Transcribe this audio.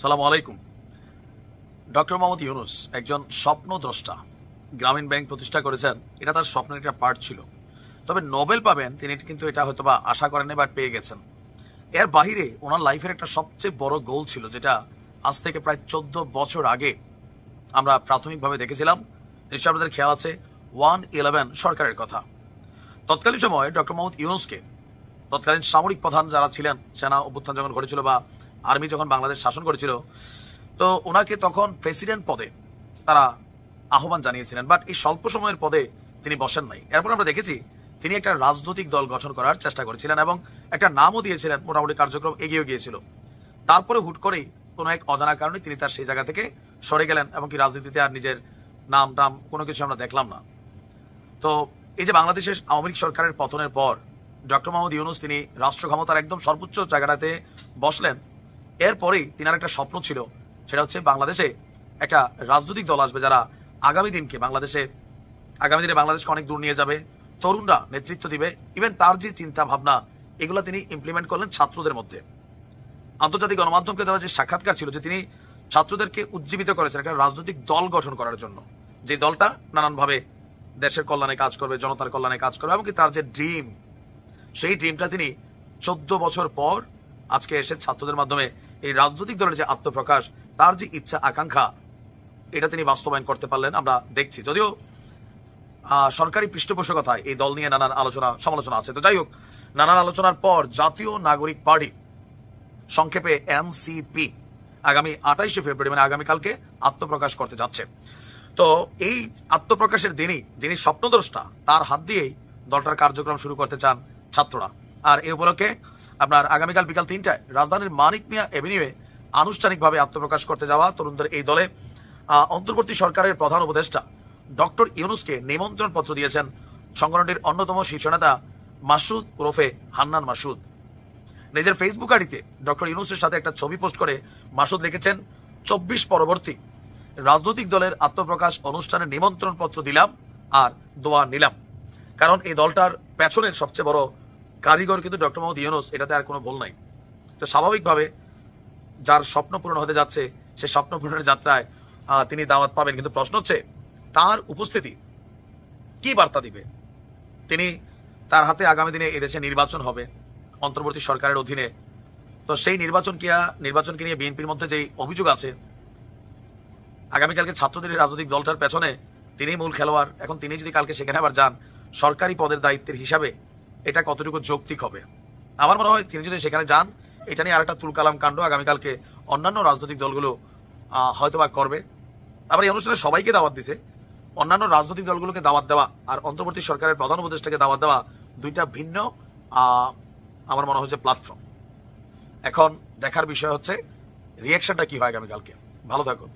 সালাম আলাইকুম। ডক্টর মোহাম্মদ ইউনুস একজন স্বপ্নদ্রষ্টা, গ্রামীণ ব্যাংক প্রতিষ্ঠা করেছেন, এটা তার স্বপ্নের একটা পার্ট ছিল। তবে নোবেল পাবেন, তিনি কিন্তু এটা হয়তো বা আশা করেননি বাট পেয়ে গেছেন। এর বাহিরে ওনার লাইফের একটা সবচেয়ে বড় গোল ছিল, যেটা আজ থেকে প্রায় চোদ্দ বছর আগে আমরা প্রাথমিকভাবে দেখেছিলাম। নিশ্চয় আপনাদের খেয়াল আছে, ওয়ান ইলেভেন সরকারের কথা। তৎকালীন সময় ডক্টর মোহাম্মদ ইউনুসকে তৎকালীন সামরিক প্রধান যারা ছিলেন, সেনা অভ্যুত্থান যখন ঘটেছিল বা আর্মি যখন বাংলাদেশ শাসন করেছিল, তো ওনাকে তখন প্রেসিডেন্ট পদে তারা আহ্বান জানিয়েছিলেন বাট এই স্বল্প সময়ের পদে তিনি বসেন নাই। এরপর আমরা দেখেছি তিনি একটা রাজনৈতিক দল গঠন করার চেষ্টা করেছিলেন এবং একটা নামও দিয়েছিলেন, মোটামুটি কার্যক্রম এগিয়ে গিয়েছিল। তারপরে হুট করেই কোনো এক অজানা কারণে তিনি তার সেই জায়গা থেকে সরে গেলেন এবং কি রাজনীতিতে আর নিজের নাম টাম কোনো কিছু আমরা দেখলাম না। তো এই যে বাংলাদেশের আওয়ামী লীগ সরকারের পতনের পর ডক্টর মোহাম্মদ ইউনুস তিনি রাষ্ট্র ক্ষমতার একদম সর্বোচ্চ জায়গাটাতে বসলেন এরপরেই তিনার একটা স্বপ্ন ছিল, সেটা হচ্ছে বাংলাদেশে একটা রাজনৈতিক দল আসবে যারা আগামী দিনকে বাংলাদেশে, আগামী দিনে বাংলাদেশকে অনেক দূর নিয়ে যাবে, তরুণরা নেতৃত্ব দিবে ইভেন তার যে চিন্তা ভাবনা এগুলো তিনি ইমপ্লিমেন্ট করলেন ছাত্রদের মধ্যে। আন্তর্জাতিক গণমাধ্যমকে দেওয়া যে সাক্ষাৎকার ছিল যে তিনি ছাত্রদেরকে উজ্জীবিত করেছেন একটা রাজনৈতিক দল গঠন করার জন্য। যে দলটা নানানভাবে দেশের কল্যাণে কাজ করবে, জনতার কল্যাণে কাজ করবে, এমনকি তার যে ড্রিম সেই ড্রিমটা তিনি চোদ্দ বছর পর আজকে এসে ছাত্রদের মাধ্যমে এই রাজনৈতিক দলের যে আত্মপ্রকাশ, তার যে ইচ্ছা, আকাঙ্ক্ষা, এটা তিনি বাস্তবায়ন করতে পারলেন, আমরা দেখছি। যদিও সরকারি পৃষ্ঠপোষকতায় এই দল নিয়ে নানান আলোচনা, সমালোচনা আছে। তো যাই হোক, নানান আলোচনার পর জাতীয় নাগরিক পার্টি, সংক্ষেপে এনসিপি, আগামী আঠাইশে ফেব্রুয়ারি মানে আগামীকালকে আত্মপ্রকাশ করতে যাচ্ছে। তো এই আত্মপ্রকাশের দিনই যিনি স্বপ্নদ্রষ্টা, তার হাত দিয়েই দলটার কার্যক্রম শুরু করতে চান ছাত্ররা। আর এই উপলক্ষে আপনার আগামীকাল বিকাল তিনটায় রাজধানীর মানিক মিয়া এভিনিউয়ে আনুষ্ঠানিকভাবে আত্মপ্রকাশ করতে যাওয়া তরুণদের এই দলে অন্তর্বর্তী সরকারের প্রধান উপদেষ্টা ডক্টর ইউনুসকে নিমন্ত্রণ পত্র দিয়েছেন সংগঠনটির অন্যতম শীর্ষ নেতা মাসুদ ওরফে হান্নান মাসুদ। নিজের ফেসবুক আইডিতে ডক্টর ইউনুসের সাথে একটা ছবি পোস্ট করে মাসুদ লিখেছেন, চব্বিশ পরবর্তী রাজনৈতিক দলের আত্মপ্রকাশ অনুষ্ঠানে নিমন্ত্রণ পত্র দিলাম আর দোয়া নিলাম। কারণ এই দলটার পেছনের সবচেয়ে বড় কারিগর কিন্তু ডক্টর মোহাম্মদ ইউনুস, এটাতে আর কোনো ভুল নাই। তো স্বাভাবিকভাবে যার স্বপ্ন পূরণ হতে যাচ্ছে, সে স্বপ্ন পূরণের যাত্রায় তিনি দাওয়াত পাবেন। কিন্তু প্রশ্ন হচ্ছে, তার উপস্থিতি কি বার্তা দিবে? তিনি তার হাতে আগামী দিনে এদেশে নির্বাচন হবে, অন্তর্বর্তী সরকারের অধীনে। তো সেই নির্বাচন কি নির্বাচনকে নিয়ে বিএনপির মধ্যে যেই অভিযোগ আছে, আগামীকালকে ছাত্রদের রাজনৈতিক দলটার পেছনে তিনিই মূল খেলোয়াড়। এখন তিনি যদি কালকে সেখানে আবার যান, সরকারি পদের দায়িত্বের হিসাবে এটা কতটুকু যৌক্তিক হবে? আমার মনে হয় তিনি যদি সেখানে যান, এটা নিয়ে আরেকটা তুলকালাম কাণ্ড আগামীকালকে অন্যান্য রাজনৈতিক দলগুলো হয়তো বা করবে। আবার এই অনুষ্ঠানে সবাইকে দাওয়াত দিছে। অন্যান্য রাজনৈতিক দলগুলোকে দাওয়াত দেওয়া আর অন্তর্বর্তী সরকারের প্রধান উপদেষ্টাকে দাওয়াত দেওয়া দুইটা ভিন্ন আমার মনে হচ্ছে প্ল্যাটফর্ম এখন দেখার বিষয় হচ্ছে রিয়াকশনটা কি হয় আগামীকালকে? ভালো থাকুন।